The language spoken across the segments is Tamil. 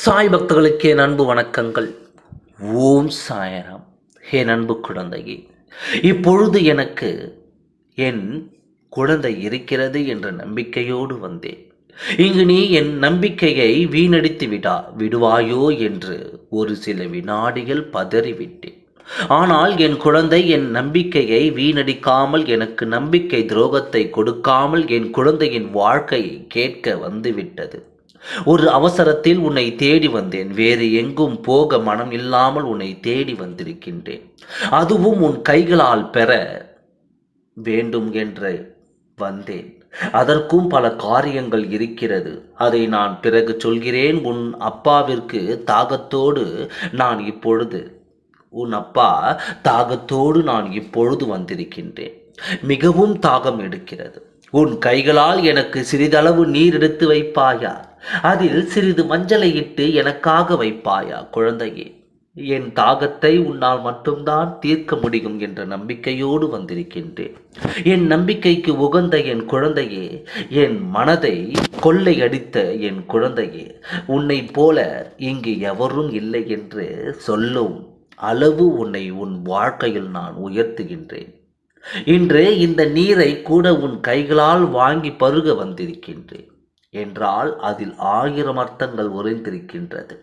சாய் பக்தர்களுக்கு என் அன்பு வணக்கங்கள். ஓம் சாயராம். என் அன்பு குழந்தையே இப்பொழுது எனக்கு என் குழந்தை இருக்கிறது என்ற நம்பிக்கையோடு வந்தேன். இங்கு நீ என் நம்பிக்கையை வீணடித்து விடா விடுவாயோ என்று ஒரு சில வினாடிகள் பதறிவிட்டேன். ஆனால் என் குழந்தை என் நம்பிக்கையை வீணடிக்காமல் எனக்கு நம்பிக்கை துரோகத்தை கொடுக்காமல் என் குழந்தையின் வாழ்க்கையை கேட்க வந்துவிட்டது. ஒரு அவசரத்தில் உன்னை தேடி வந்தேன். வேறு எங்கும் போக மனம் இல்லாமல் உன்னை தேடி வந்திருக்கின்றேன். அதுவும் உன் கைகளால் பெற வேண்டும் என்று வந்தேன். அதற்கும் பல காரியங்கள் இருக்கிறது. அதை நான் பிறகு சொல்கிறேன். உன் அப்பாவிற்கு தாகத்தோடு நான் இப்பொழுது உன் அப்பா தாகத்தோடு நான் இப்பொழுது வந்திருக்கின்றேன். மிகவும் தாகம் எடுக்கிறது. உன் கைகளால் எனக்கு சிறிதளவு நீர் எடுத்து வைப்பாயா? அதில் சிறிது மஞ்சளை இட்டு எனக்காக வைப்பாயா குழந்தையே? என் தாகத்தை உன்னால் மட்டும்தான் தீர்க்க முடியும் என்ற நம்பிக்கையோடு வந்திருக்கின்றேன். என் நம்பிக்கைக்கு உகந்த என் குழந்தையே என் மனதை கொள்ளையடித்த என் குழந்தையே உன்னை போல இங்கு எவரும் இல்லை என்று சொல்லும் அளவு உன்னை உன் வாழ்க்கையில் நான் உயர்த்துகின்றேன். இன்று இந்த நீரை கூட உன் கைகளால் வாங்கி பருக வந்திருக்கின்றேன். என்றால் அதில் ஆயிரம் அர்த்தங்கள் உறைந்திருக்கின்றது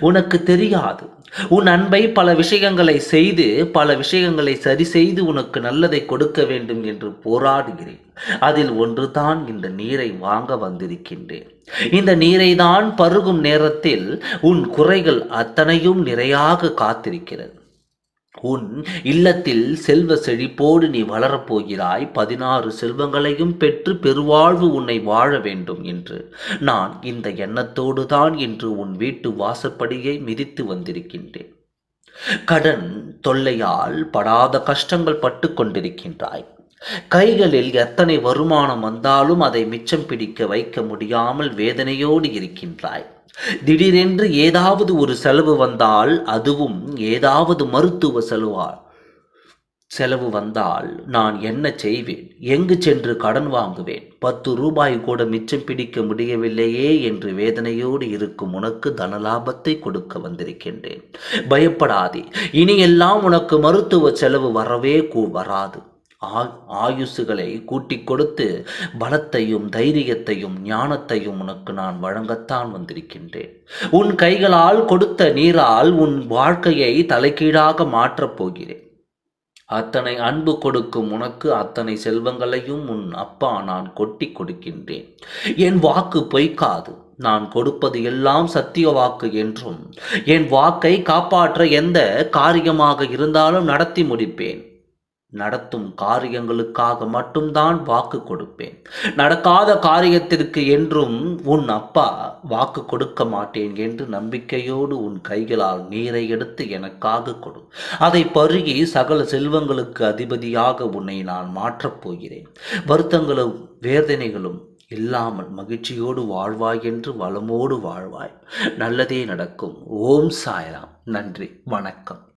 உனக்கு தெரியாது. உன் அன்பை பல விஷயங்களை செய்து பல விஷயங்களை சரி செய்து உனக்கு நல்லதை கொடுக்க வேண்டும் என்று போராடுகிறேன். அதில் ஒன்றுதான் இந்த நீரை வாங்க வந்திருக்கின்றேன். இந்த நீரை தான் பருகும் நேரத்தில் உன் குறைகள் அத்தனையும் நிறையாக காத்திருக்கிறது. உன் இல்லத்தில் செல்வ செழிப்போடு நீ வளரப்போகிறாய். பதினாறு செல்வங்களையும் பெற்று பெருவாழ்வு உன்னை வாழ வேண்டும் என்று. நான் இந்த எண்ணத்தோடு தான் இன்று உன் வீட்டு வாசற்படியை மிதித்து வந்திருக்கின்றேன். கடன் தொல்லையால் படாத கஷ்டங்கள் பட்டு கொண்டிருக்கின்றாய். கைகளில் எத்தனை வருமானம் வந்தாலும் அதை மிச்சம் பிடிக்க வைக்க முடியாமல் வேதனையோடு இருக்கின்றாய். திடீரென்று ஏதாவது ஒரு செலவு வந்தால் அதுவும் ஏதாவது மருத்துவ செலவால் செலவு வந்தால் நான் என்ன செய்வேன்? எங்கு சென்று கடன் வாங்குவேன்? பத்து ரூபாய் கூட மிச்சம் பிடிக்க முடியவில்லையே என்று வேதனையோடு இருக்கும் உனக்கு தனலாபத்தை கொடுக்க வந்திருக்கின்றேன். பயப்படாதே. இனியெல்லாம் உனக்கு மருத்துவ செலவு வரவே கூ வராது. ஆயுசுகளை கூட்டிக் கொடுத்து பலத்தையும் தைரியத்தையும் ஞானத்தையும் உனக்கு நான் வழங்கத்தான் வந்திருக்கின்றேன். உன் கைகளால் கொடுத்த நீரால் உன் வாழ்க்கையை தலைகீழாக மாற்றப் போகிறேன். அத்தனை அன்பு கொடுக்கும் உனக்கு அத்தனை செல்வங்களையும் உன் அப்பா நான் கொட்டி கொடுக்கின்றேன். என் வாக்கு பொய்க்காது. நான் கொடுப்பது எல்லாம் சத்திய வாக்கு என்றும் என் வாக்கை காப்பாற்ற எந்த காரியமாக இருந்தாலும் நடத்தி முடிப்பேன். நடத்தும் காரியங்களுக்காக மட்டும்தான் வாக்கு கொடுப்பேன். நடக்காத காரியத்திற்கு என்றும் உன் அப்பா வாக்கு கொடுக்க மாட்டேன் என்று நம்பிக்கையோடு உன் கைகளால் நீரை எடுத்து எனக்காக கொடு. அதை பருகி சகல செல்வங்களுக்கு அதிபதியாக உன்னை நான் மாற்றப் போகிறேன். வருத்தங்களும் வேதனைகளும் இல்லாமல் மகிழ்ச்சியோடு வாழ்வாய் என்று வளமோடு வாழ்வாய். நல்லதே நடக்கும். ஓம் சாய்ராம். நன்றி. வணக்கம்.